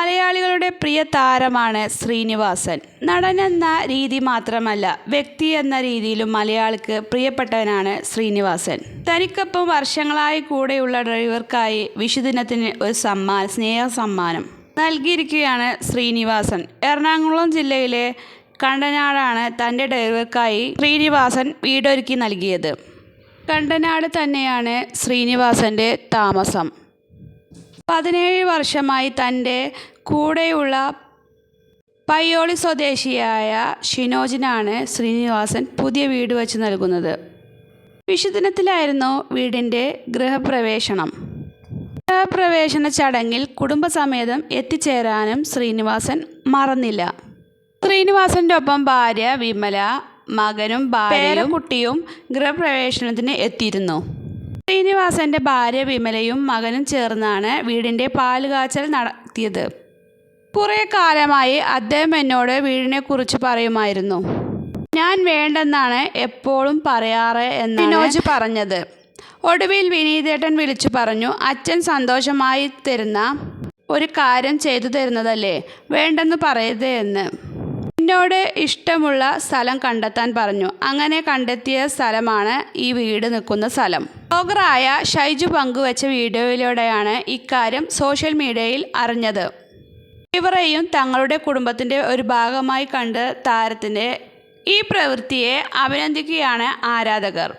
മലയാളികളുടെ പ്രിയ താരമാണ് ശ്രീനിവാസൻ. നടൻ എന്ന രീതി മാത്രമല്ല വ്യക്തി എന്ന രീതിയിലും മലയാളിക്ക് പ്രിയപ്പെട്ടവനാണ് ശ്രീനിവാസൻ. തനിക്കൊപ്പം വർഷങ്ങളായി കൂടെയുള്ള ഡ്രൈവർക്കായി വിഷുദിനത്തിന് ഒരു സമ്മാനം സ്നേഹ സമ്മാനം നൽകിയിരിക്കുകയാണ് ശ്രീനിവാസൻ. എറണാകുളം ജില്ലയിലെ കണ്ടനാടാണ് തന്റെ ഡ്രൈവർക്കായി ശ്രീനിവാസൻ വീടൊരുക്കി നൽകിയത്. കണ്ടനാട് തന്നെയാണ് ശ്രീനിവാസന്റെ താമസം. പതിനേഴ് വർഷമായി തന്റെ കൂടെയുള്ള പയ്യോളി സ്വദേശിയായ ഷിനോജിനാണ് ശ്രീനിവാസൻ പുതിയ വീട് വച്ച് നൽകുന്നത്. വിഷുദിനത്തിലായിരുന്നു വീടിന്റെ ഗൃഹപ്രവേശനം. ഗൃഹപ്രവേശന ചടങ്ങിൽ കുടുംബസമേതം എത്തിച്ചേരാനും ശ്രീനിവാസൻ മറന്നില്ല. ശ്രീനിവാസന്റെ ഒപ്പം ഭാര്യ വിമല മകനും ഭാര്യയും കുട്ടിയും ഗൃഹപ്രവേശനത്തിന് എത്തിയിരുന്നു. ശ്രീനിവാസന്റെ ഭാര്യ വിമലയും മകനും ചേർന്നാണ് വീടിന്റെ പാലുകാച്ചൽ നടത്തിയത്. കുറേ കാലമായി അദ്ദേഹം എന്നോട് വീടിനെക്കുറിച്ച് പറയുമായിരുന്നു. ഞാൻ വേണ്ടെന്നാണ് എപ്പോഴും പറയാറ് എന്ന് വിനോജ് പറഞ്ഞത്. ഒടുവിൽ വിനീതേട്ടൻ വിളിച്ചു പറഞ്ഞു അച്ഛൻ സന്തോഷമായി തരുന്ന ഒരു കാര്യം ചെയ്തു തരുന്നതല്ലേ? വേണ്ടെന്ന് പറയരുത് എന്ന്. എന്നോട് ഇഷ്ടമുള്ള സ്ഥലം കണ്ടെത്താൻ പറഞ്ഞു. അങ്ങനെ കണ്ടെത്തിയ സ്ഥലമാണ് ഈ വീട് നിൽക്കുന്ന സ്ഥലം. ബ്ലോഗറായ ഷൈജു പങ്കുവച്ച വീഡിയോയിലൂടെയാണ് ഇക്കാര്യം സോഷ്യൽ മീഡിയയിൽ അറിഞ്ഞത്. ഇവരെയും തങ്ങളുടെ കുടുംബത്തിന്റെ ഒരു ഭാഗമായി കണ്ട് താരത്തിന്റെ ഈ പ്രവൃത്തിയെ അഭിനന്ദിക്കുകയാണ് ആരാധകർ.